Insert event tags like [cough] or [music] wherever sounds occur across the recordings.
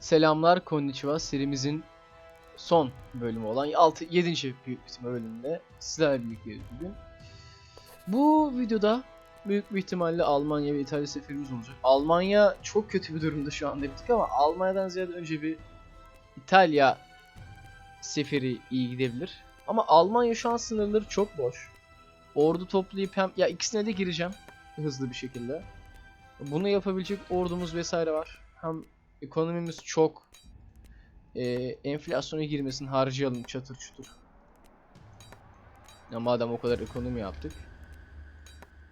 Selamlar Konnichiwa serimizin son bölümü olan 6 7. büyük bölümünde sizlerle birlikteyiz bugün. Bu videoda büyük bir ihtimalle Almanya ve İtalya seferimiz olacak. Almanya çok kötü bir durumda şu anda bittik ama Almanya'dan ziyade önce bir İtalya seferi iyi gidebilir. Ama Almanya şu an sınırları çok boş. Ordu toplayıp hem ya ikisine de gireceğim hızlı bir şekilde. Bunu yapabilecek ordumuz vesaire var. Hem ekonomimiz çok e, enflasyona girmesin harcayalım çatır çutur. Ya madem o kadar ekonomi yaptık.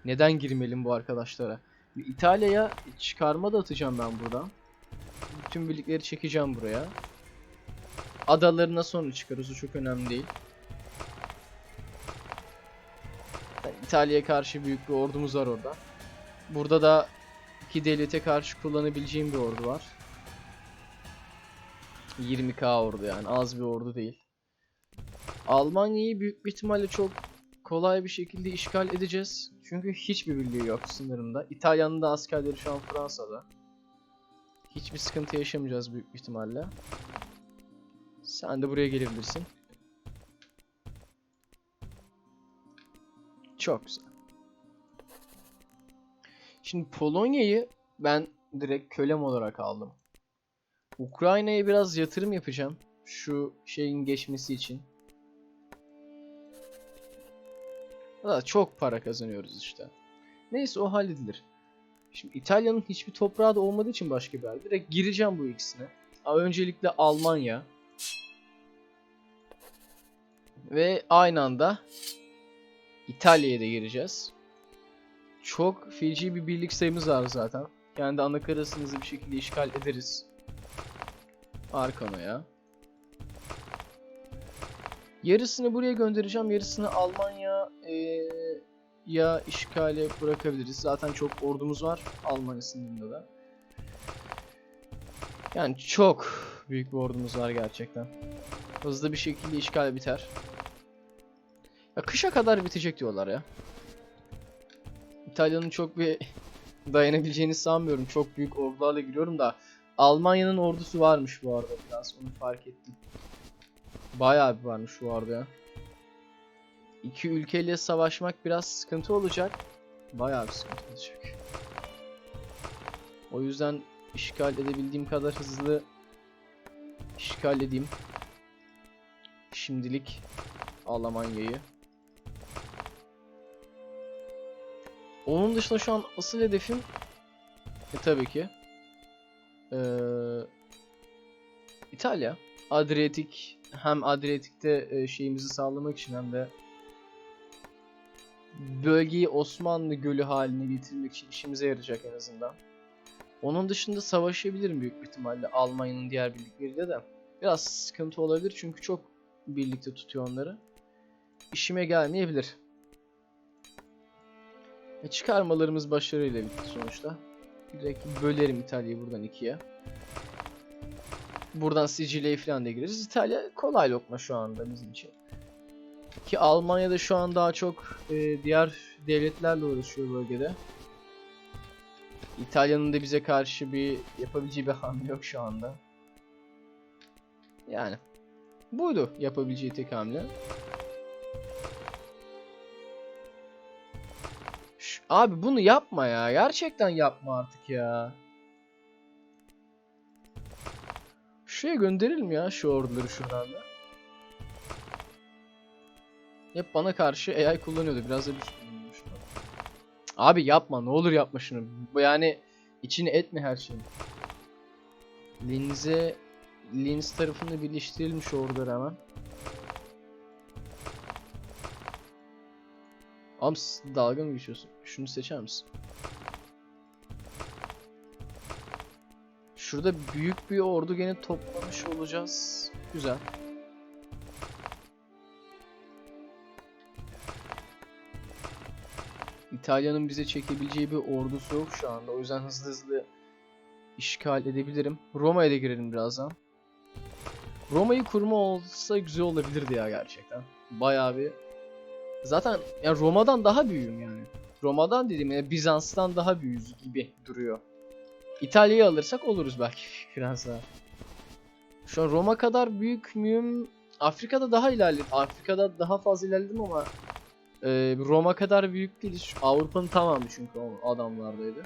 Neden girmeyelim bu arkadaşlara? İtalya'ya çıkarma da atacağım ben buradan. Bütün birlikleri çekeceğim buraya. Adalarına sonra çıkarız o çok önemli değil. İtalya'ya karşı büyük bir ordumuz var orada. Burada da iki devlete karşı kullanabileceğim bir ordu var. 20k ordu yani az bir ordu değil. Almanya'yı büyük bir ihtimalle çok kolay bir şekilde işgal edeceğiz. Çünkü hiçbir birliği yok sınırında. İtalya'nın da askerleri şu an Fransa'da. Hiçbir sıkıntı yaşamayacağız büyük ihtimalle. Sen de buraya gelebilirsin. Çok güzel. Şimdi Polonya'yı ben direkt kölem olarak aldım. Ukrayna'ya biraz yatırım yapacağım. Şu şeyin geçmesi için. Valla çok para kazanıyoruz işte. Neyse o halledilir. Şimdi İtalya'nın hiçbir toprağı da olmadığı için başka bir yer. Direkt gireceğim bu ikisine. Öncelikle Almanya. Ve aynı anda İtalya'ya da gireceğiz. Çok feci bir birlik sayımız var zaten. Kendi ana karasınızı bir şekilde işgal ederiz. Arkano'ya. Yarısını buraya göndereceğim. Yarısını Almanya eee, ya işgale bırakabiliriz. Zaten çok ordumuz var Almanya sınırında da. Yani çok büyük bir ordumuz var gerçekten. Hızlı bir şekilde işgal biter. Ya kışa kadar bitecek diyorlar ya. İtalya'nın çok bir [laughs] dayanabileceğini sanmıyorum. Çok büyük ordularla giriyorum da Almanya'nın ordusu varmış bu arada biraz onu fark ettim. Bayağı bir varmış bu arada. İki ülkeyle savaşmak biraz sıkıntı olacak. Bayağı bir sıkıntı olacak. O yüzden işgal edebildiğim kadar hızlı işgal edeyim. Şimdilik Almanya'yı. Onun dışında şu an asıl hedefim e, tabii ki ee, İtalya. Adriyatik hem Adriyatik'te e, şeyimizi sağlamak için hem de bölgeyi Osmanlı Gölü haline getirmek için işimize yarayacak en azından. Onun dışında savaşabilirim büyük ihtimalle Almanya'nın diğer birlikleriyle de. Biraz sıkıntı olabilir çünkü çok birlikte tutuyor onları. İşime gelmeyebilir. E, çıkarmalarımız başarıyla bitti sonuçta. Direkt bölerim İtalya'yı buradan ikiye. Buradan Sicilya'ya falan da gireriz. İtalya kolay lokma şu anda bizim için. Ki Almanya'da şu an daha çok e, diğer devletlerle uğraşıyor bölgede. İtalya'nın da bize karşı bir yapabileceği bir hamle yok şu anda. Yani buydu yapabileceği tek hamle. Abi bunu yapma ya. Gerçekten yapma artık ya. Şuraya gönderelim ya şu orduları şuradan da. Hep bana karşı AI kullanıyordu. Biraz da biz kullanıyormuş. Abi yapma. Ne olur yapma şunu. Yani içine etme her şeyi. Linz'e Linz tarafında birleştirelim şu orduları hemen. Ams dalga mı geçiyorsun? Şunu seçer misin? Şurada büyük bir ordu gene toplamış olacağız. Güzel. İtalya'nın bize çekebileceği bir ordusu yok şu anda. O yüzden hızlı hızlı işgal edebilirim. Roma'ya da girelim birazdan. Roma'yı kurma olsa güzel olabilirdi ya gerçekten. Bayağı bir Zaten ya Roma'dan daha büyüğüm yani. Roma'dan dedim ya Bizans'tan daha büyüğüz gibi duruyor. İtalya'yı alırsak oluruz belki [laughs] Fransa. Şu an Roma kadar büyük müyüm? Afrika'da daha ilerledim. Afrika'da daha fazla ilerledim ama e, Roma kadar büyük değiliz. Şu Avrupa'nın tamamı çünkü adamlardaydı.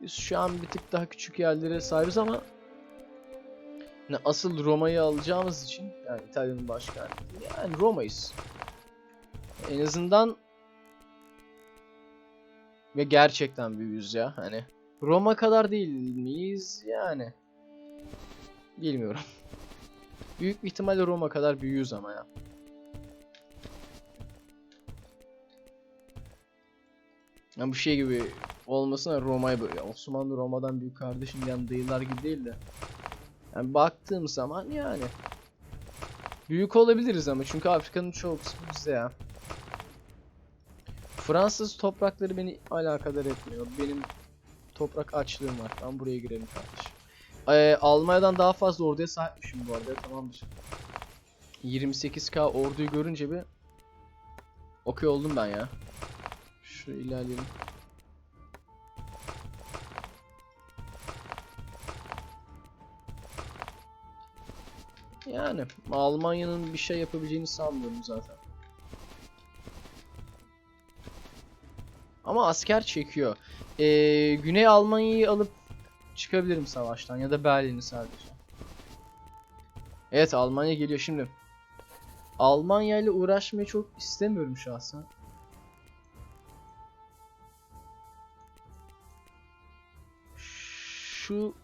Biz şu an bir tık daha küçük yerlere sahibiz ama ne asıl Roma'yı alacağımız için yani İtalya'nın başkenti yani Roma'yız. En azından ve gerçekten büyüğüz ya hani. Roma kadar değil miyiz yani. Bilmiyorum. [laughs] Büyük bir ihtimalle Roma kadar büyüğüz ama ya. Ya bu şey gibi olmasına Roma'yı böyle Osmanlı Roma'dan büyük kardeşim yani dayılar gibi değil de. Yani baktığım zaman yani büyük olabiliriz ama çünkü Afrika'nın çoğu kısmı bizde ya. Fransız toprakları beni alakadar etmiyor. Benim toprak açlığım var. Ben buraya girelim kardeşim. Ee, Almanya'dan daha fazla orduya sahipmişim bu arada. Tamamdır. 28k orduyu görünce bir okey oldum ben ya. Şu ilerleyelim. Yani Almanya'nın bir şey yapabileceğini sanmıyorum zaten. Ama asker çekiyor. Ee, Güney Almanya'yı alıp çıkabilirim savaştan ya da Berlin'i sadece. Evet Almanya geliyor şimdi. Almanya ile uğraşmayı çok istemiyorum şahsen. Şu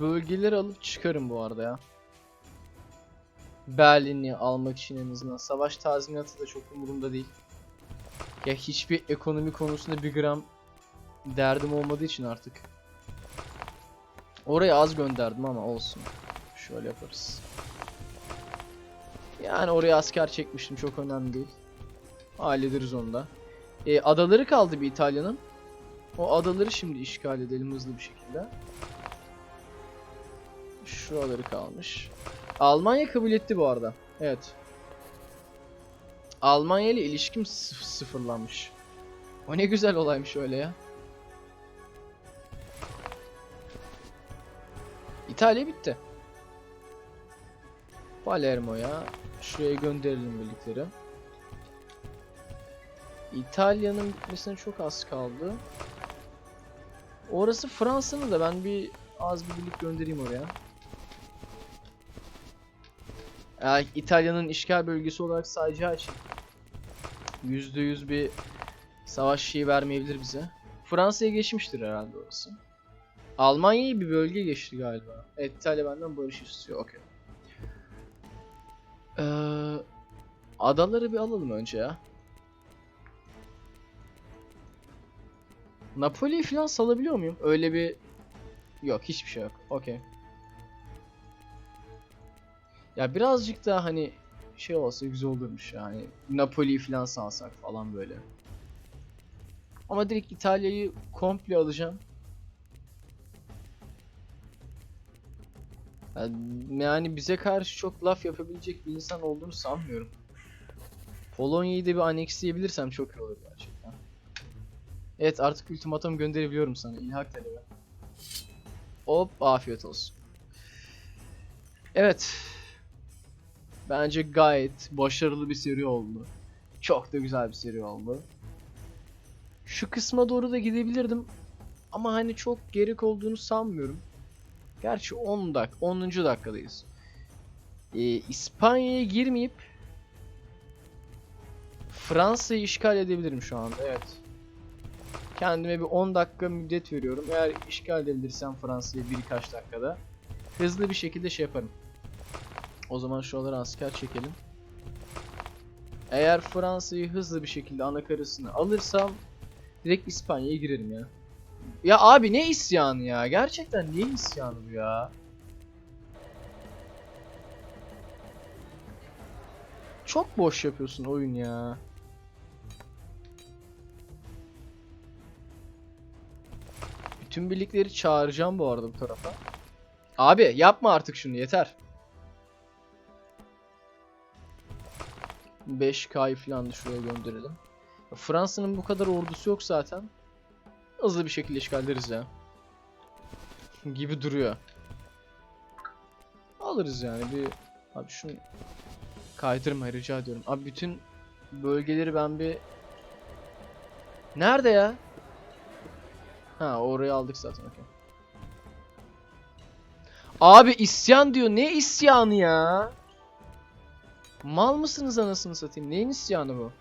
bölgeleri alıp çıkarım bu arada ya. Berlin'i almak için en azından. Savaş tazminatı da çok umurumda değil. Ya hiçbir ekonomi konusunda bir gram derdim olmadığı için artık. Oraya az gönderdim ama olsun. Şöyle yaparız. Yani oraya asker çekmiştim çok önemli değil. Hallederiz onu da. E, adaları kaldı bir İtalya'nın. O adaları şimdi işgal edelim hızlı bir şekilde. Şuraları kalmış. Almanya kabul etti bu arada. Evet. Almanya ile ilişkim sıf- sıfırlanmış. O ne güzel olaymış öyle ya. İtalya bitti. Palermo'ya şuraya gönderelim birlikleri. İtalya'nın bitmesine çok az kaldı. Orası Fransa'nın da ben bir az bir birlik göndereyim oraya. Yani İtalya'nın işgal bölgesi olarak sayacağı için %100 bir savaş şeyi vermeyebilir bize. Fransa'ya geçmiştir herhalde orası. Almanya'yı bir bölge geçti galiba. Evet İtalya benden barış istiyor. Okey. Ee, adaları bir alalım önce ya. Napoli'yi falan salabiliyor muyum? Öyle bir... Yok hiçbir şey yok. Okey. Ya birazcık daha hani şey olsa güzel olurmuş yani. Napoli'yi falan salsak falan böyle. Ama direkt İtalya'yı komple alacağım. Yani- bize karşı çok laf yapabilecek bir insan olduğunu sanmıyorum. Polonya'yı da bir aneksleyebilirsem çok iyi olur gerçekten. Evet artık ultimatum gönderebiliyorum sana. İlhak talebi. Hop afiyet olsun. Evet. Bence gayet başarılı bir seri oldu. Çok da güzel bir seri oldu. Şu kısma doğru da gidebilirdim. Ama hani çok gerek olduğunu sanmıyorum. Gerçi 10 dak 10. dakikadayız. Ee, İspanya'ya girmeyip Fransa'yı işgal edebilirim şu anda. Evet. Kendime bir 10 dakika müddet veriyorum. Eğer işgal edebilirsem Fransa'yı birkaç dakikada hızlı bir şekilde şey yaparım. O zaman şuralara asker çekelim. Eğer Fransa'yı hızlı bir şekilde anakarasını alırsam direkt İspanya'ya girerim ya. Ya abi ne isyanı ya? Gerçekten niye isyanı bu ya? Çok boş yapıyorsun oyun ya. Bütün birlikleri çağıracağım bu arada bu tarafa. Abi yapma artık şunu yeter. 5K'yı falan da şuraya gönderelim. Fransa'nın bu kadar ordusu yok zaten. hızlı bir şekilde işgal ederiz ya. Gibi duruyor. Alırız yani bir abi şunu kaydırma rica ediyorum. Abi bütün bölgeleri ben bir Nerede ya? Ha orayı aldık zaten okey. Abi isyan diyor. Ne isyanı ya? Mal mısınız anasını satayım? Neyin isyanı bu?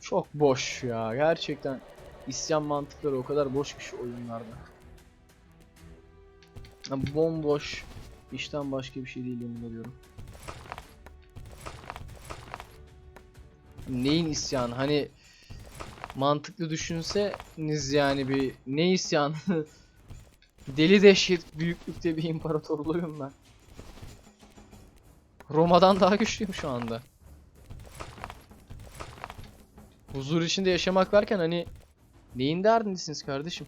Çok boş ya. Gerçekten isyan mantıkları o kadar boş ki şu oyunlarda. Bomboş. işten başka bir şey değil yemin ediyorum. Neyin isyanı? Hani mantıklı düşünseniz yani bir ne isyanı? [laughs] Deli dehşet büyüklükte bir imparatorluğum ben. Roma'dan daha güçlüyüm şu anda. Huzur içinde yaşamak varken hani neyin derdindesiniz kardeşim?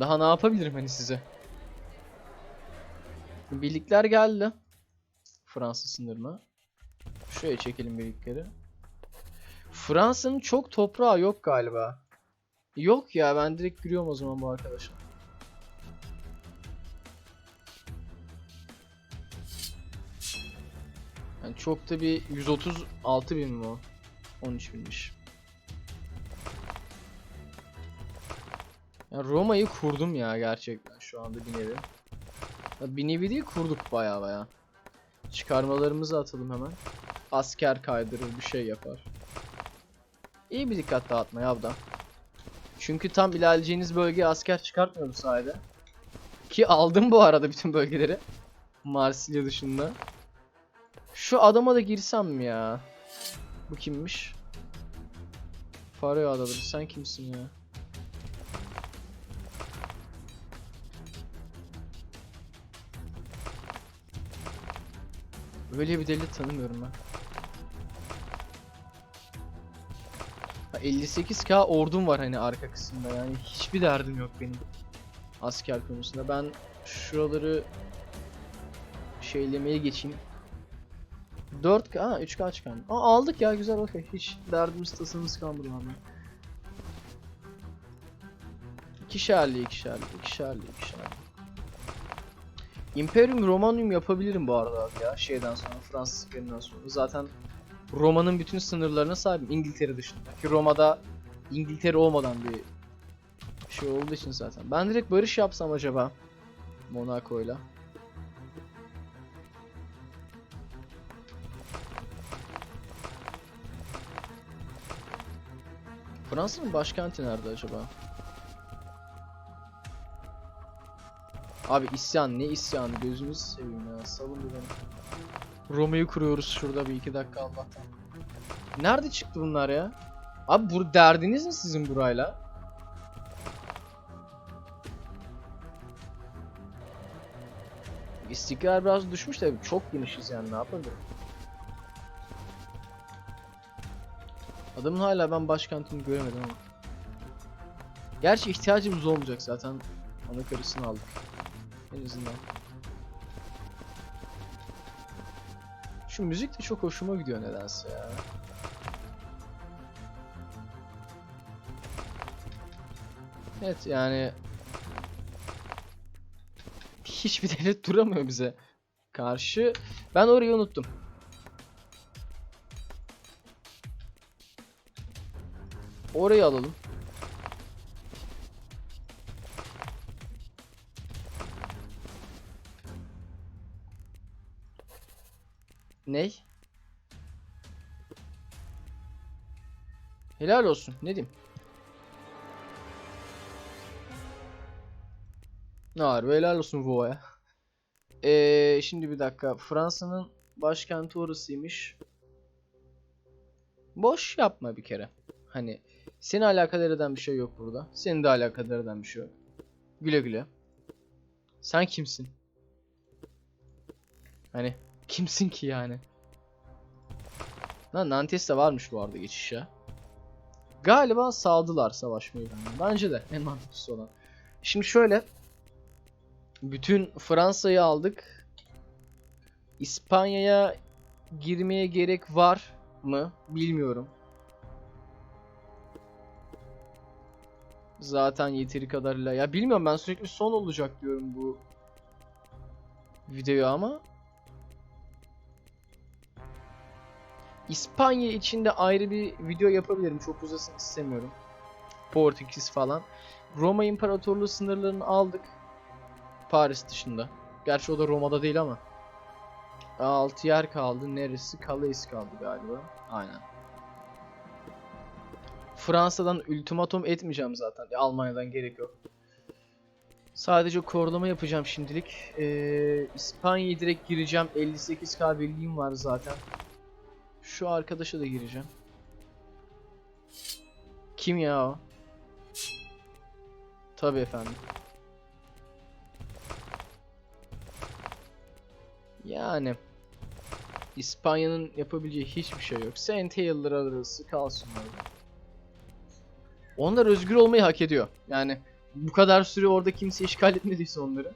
Daha ne yapabilirim hani size? Birlikler geldi. Fransa sınırına. Şuraya çekelim birlikleri. Fransa'nın çok toprağı yok galiba. Yok ya ben direkt giriyorum o zaman bu arkadaşa. Yani çok da bir 136 bin mi o? 13 binmiş. Ya Roma'yı kurdum ya gerçekten şu anda bir nevi. Ya bir nevi değil kurduk baya baya. Çıkarmalarımızı atalım hemen. Asker kaydırır bir şey yapar. İyi bir dikkat dağıtma ya. Çünkü tam ilerleyeceğiniz bölgeye asker çıkartmıyor bu sayede. Ki aldım bu arada bütün bölgeleri. Marsilya dışında. Şu adama da girsem mi ya? Bu kimmiş? Faroe Adaları sen kimsin ya? Böyle bir deli tanımıyorum ben. 58k ordum var hani arka kısımda yani hiçbir derdim yok benim asker konusunda. Ben şuraları şeylemeye geçeyim. 4k, ha 3k çıkan. Aa aldık ya güzel okey. Hiç derdimiz tasamız kalmadı abi. İkişerli, ikişerli, ikişerli, ikişerli. Imperium Romanum yapabilirim bu arada abi ya şeyden sonra Fransız sonra. Zaten Roma'nın bütün sınırlarına sahibim İngiltere dışında. Ki Roma'da İngiltere olmadan bir şey olduğu için zaten. Ben direkt barış yapsam acaba Monaco'yla. Fransa'nın başkenti nerede acaba? Abi isyan ne isyanı gözünüzü seveyim ya bir beni. Roma'yı kuruyoruz şurada bir iki dakika Allah'tan. Nerede çıktı bunlar ya? Abi bu derdiniz mi sizin burayla? İstikrar biraz düşmüş de çok genişiz yani ne yapabilirim? Adamın hala ben başkentini göremedim ama. Gerçi ihtiyacımız olmayacak zaten. Ana karısını aldık. En azından. Şu müzik de çok hoşuma gidiyor nedense ya. Evet yani hiçbir [laughs] devlet duramıyor bize karşı. Ben orayı unuttum. Orayı alalım. Ney? Helal olsun. Ne diyeyim? Harbi helal olsun Voa'ya. Ee, şimdi bir dakika. Fransa'nın başkenti orasıymış. Boş yapma bir kere. Hani seni alakadar eden bir şey yok burada. Seni de alakadar eden bir şey yok. Güle güle. Sen kimsin? Hani kimsin ki yani? Lan Nantes de varmış bu arada geçiş ya. Galiba saldılar savaşmayı benden. Bence de en mantıklısı olan. Şimdi şöyle. Bütün Fransa'yı aldık. İspanya'ya girmeye gerek var mı? Bilmiyorum. Zaten yeteri kadarıyla. Ya bilmiyorum ben sürekli son olacak diyorum bu videoya ama. İspanya için de ayrı bir video yapabilirim. Çok uzasın istemiyorum. Portekiz falan. Roma İmparatorluğu sınırlarını aldık. Paris dışında. Gerçi o da Roma'da değil ama. 6 yer kaldı. Neresi? Calais kaldı galiba. Aynen. Fransa'dan ultimatum etmeyeceğim zaten. E, Almanya'dan gerek yok. Sadece korlama yapacağım şimdilik. Ee, İspanya'ya direkt gireceğim. 58k birliğim var zaten. Şu arkadaşa da gireceğim. Kim ya o? Tabii efendim. Yani İspanya'nın yapabileceği hiçbir şey yok. Saint Helier'lar arası kalsın orada. Onlar özgür olmayı hak ediyor. Yani bu kadar süre orada kimse işgal etmediyse onları.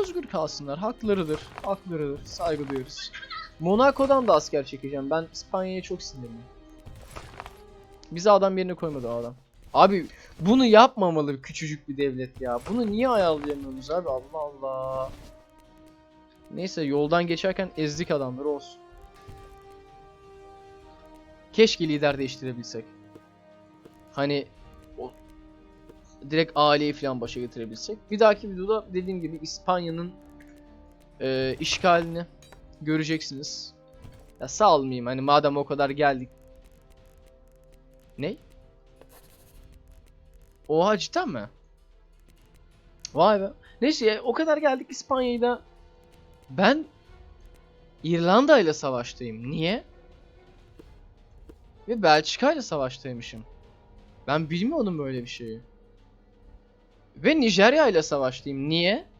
Özgür kalsınlar. Haklarıdır. Haklarıdır. Saygı duyuyoruz. Monaco'dan da asker çekeceğim. Ben İspanya'ya çok sinirliyim. Bizi adam yerine koymadı adam. Abi bunu yapmamalı küçücük bir devlet ya. Bunu niye ayarlayamıyoruz abi? Allah Allah. Neyse yoldan geçerken ezdik adamları olsun. Keşke lider değiştirebilsek. Hani o direkt aileyi falan başa getirebilsek. Bir dahaki videoda dediğim gibi İspanya'nın e, işgalini göreceksiniz. Ya sağ hani madem o kadar geldik. Ne? Oha cidden mi? Vay be. Neyse ya, o kadar geldik İspanya'yı da ben İrlanda ile savaştayım. Niye? Ve Belçika ile savaştaymışım. Ben bilmiyordum böyle bir şeyi. Ve Nijerya ile savaştayım. Niye?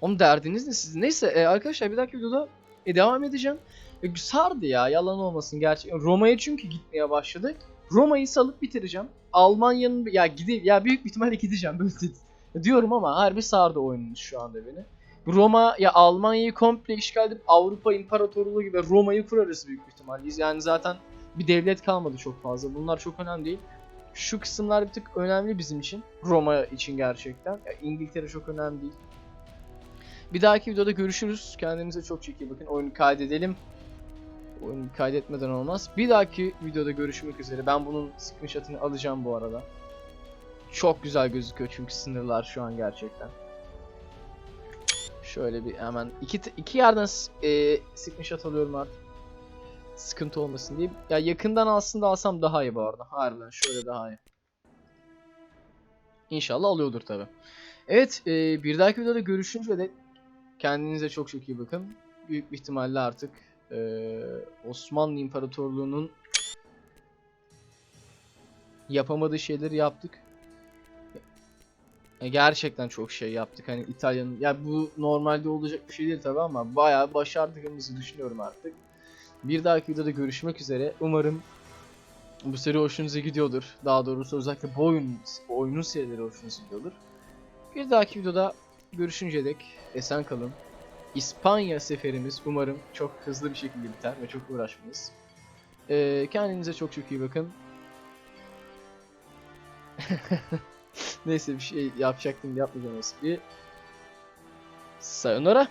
Oğlum derdiniz ne sizin? Neyse e, arkadaşlar bir dahaki videoda e, devam edeceğim. E, sardı ya yalan olmasın gerçekten. Roma'ya çünkü gitmeye başladık. Roma'yı salıp bitireceğim. Almanya'nın ya gideyim ya büyük ihtimalle gideceğim böyle diyorum ama harbi sardı oyunumuz şu anda beni. Roma ya Almanya'yı komple işgal edip Avrupa İmparatorluğu gibi Roma'yı kurarız büyük bir ihtimalle. Yani zaten bir devlet kalmadı çok fazla. Bunlar çok önemli değil. Şu kısımlar bir tık önemli bizim için. Roma için gerçekten. Ya İngiltere çok önemli değil. Bir dahaki videoda görüşürüz. Kendinize çok çok iyi bakın. Oyunu kaydedelim. Oyunu kaydetmeden olmaz. Bir dahaki videoda görüşmek üzere. Ben bunun screenshot'ını alacağım bu arada. Çok güzel gözüküyor çünkü sınırlar şu an gerçekten. Şöyle bir hemen iki iki yerden e, screenshot alıyorum artık. Sıkıntı olmasın diye. Ya yakından aslında alsam daha iyi bu arada. Harbiden şöyle daha iyi. İnşallah alıyordur tabi. Evet e, bir dahaki videoda görüşünce de kendinize çok çok iyi bakın. Büyük bir ihtimalle artık e, Osmanlı İmparatorluğu'nun yapamadığı şeyleri yaptık. E, Gerçekten çok şey yaptık. Hani İtalya'nın ya bu normalde olacak bir şey değil tabi ama bayağı başardığımızı düşünüyorum artık. Bir dahaki videoda görüşmek üzere. Umarım bu seri hoşunuza gidiyordur. Daha doğrusu özellikle bu oyun, bu oyunun serileri hoşunuza gidiyordur. Bir dahaki videoda görüşünce dek esen kalın. İspanya seferimiz umarım çok hızlı bir şekilde biter ve çok uğraşmayız. Ee, kendinize çok çok iyi bakın. [laughs] Neyse bir şey yapacaktım yapmayacağım espriyi. Sayonara.